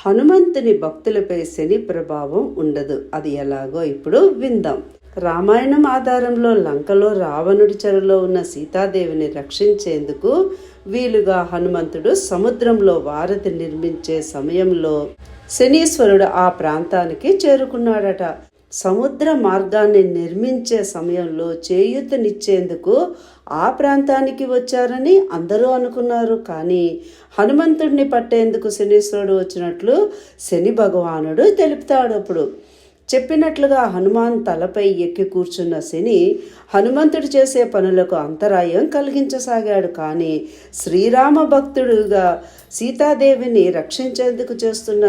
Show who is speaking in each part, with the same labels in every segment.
Speaker 1: హనుమంతుని భక్తులపై శని ప్రభావం ఉండదు. అది ఎలాగో ఇప్పుడు విందాం. రామాయణం ఆధారంలో లంకలో రావణుడి చెరలో ఉన్న సీతాదేవిని రక్షించేందుకు వీలుగా హనుమంతుడు సముద్రంలో వారధి నిర్మించే సమయంలో శనీశ్వరుడు ఆ ప్రాంతానికి చేరుకున్నాడట. సముద్ర మార్గాన్ని నిర్మించే సమయంలో చేయూతనిచ్చేందుకు ఆ ప్రాంతానికి వచ్చారని అందరూ అనుకున్నారు. కానీ హనుమంతుడిని పట్టేందుకు శనీశ్వరుడు వచ్చినట్లు శని భగవానుడు తెలుపుతాడు అప్పుడు చెప్పినట్లుగా హనుమాన్ తలపై ఎక్కి కూర్చున్న శని హనుమంతుడు చేసే పనులకు అంతరాయం కలిగించసాగాడు. కానీ శ్రీరామ భక్తుడుగా సీతాదేవిని రక్షించేందుకు చేస్తున్న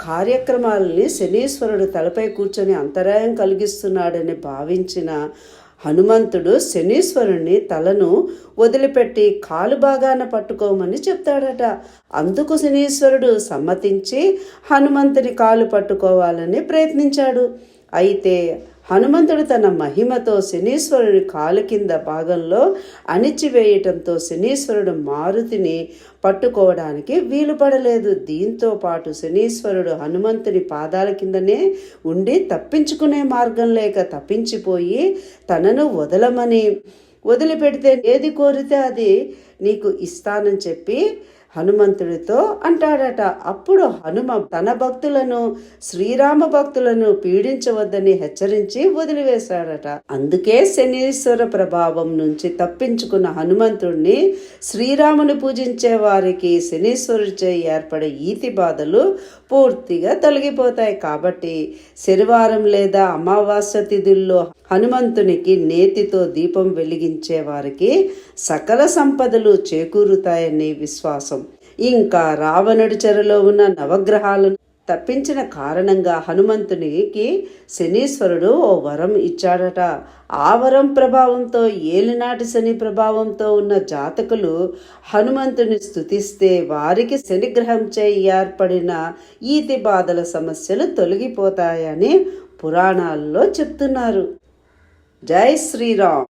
Speaker 1: కార్యక్రమాలని శనీశ్వరుడు తలపై కూర్చొని అంతరాయం కలిగిస్తున్నాడని భావించిన హనుమంతుడు శనీశ్వరుణ్ణి తలను వదిలిపెట్టి కాలు భాగాన పట్టుకోమని చెప్తాడట. అందుకు శనీశ్వరుడు సమ్మతించి హనుమంతుని కాలు పట్టుకోవాలని ప్రయత్నించాడు. అయితే హనుమంతుడు తన మహిమతో శనీశ్వరుడి కాలు కింద భాగంలో అణిచివేయటంతో శనీశ్వరుడు మారుతిని పట్టుకోవడానికి వీలు పడలేదు. దీంతో పాటు శనీశ్వరుడు హనుమంతుని పాదాల కిందనే ఉండి తప్పించుకునే మార్గం లేక తప్పించిపోయి తనను వదలమని వదిలిపెడితే ఏది కోరితే అది నీకు ఇస్తానని చెప్పి హనుమంతుడితో అంటాడట. అప్పుడు హనుమ తన భక్తులను శ్రీరామ భక్తులను పీడించవద్దని హెచ్చరించి వదిలివేశాడట. అందుకే శనీశ్వర ప్రభావం నుంచి తప్పించుకున్న హనుమంతుడిని శ్రీరాముని పూజించే వారికి శనీశ్వరుడిచే ఏర్పడే ఈతి బాధలు పూర్తిగా తొలగిపోతాయి. కాబట్టి శనివారం లేదా అమావాస్య తిథుల్లో హనుమంతునికి నేతితో దీపం వెలిగించే వారికి సకల సంపదలు చేకూరుతాయని విశ్వాసం ఇంకా రావణుడి చెరలో ఉన్న నవగ్రహాలను తప్పించిన కారణంగా హనుమంతునికి శనీశ్వరుడు ఓ వరం ఇచ్చాడట. ఆ వరం ప్రభావంతో ఏలినాటి శని ప్రభావంతో ఉన్న జాతకులు హనుమంతుని స్తుతిస్తే వారికి శనిగ్రహంచే ఏర్పడిన ఈతి బాధల సమస్యలు తొలగిపోతాయని పురాణాల్లో చెప్తున్నారు. జై శ్రీరామ్.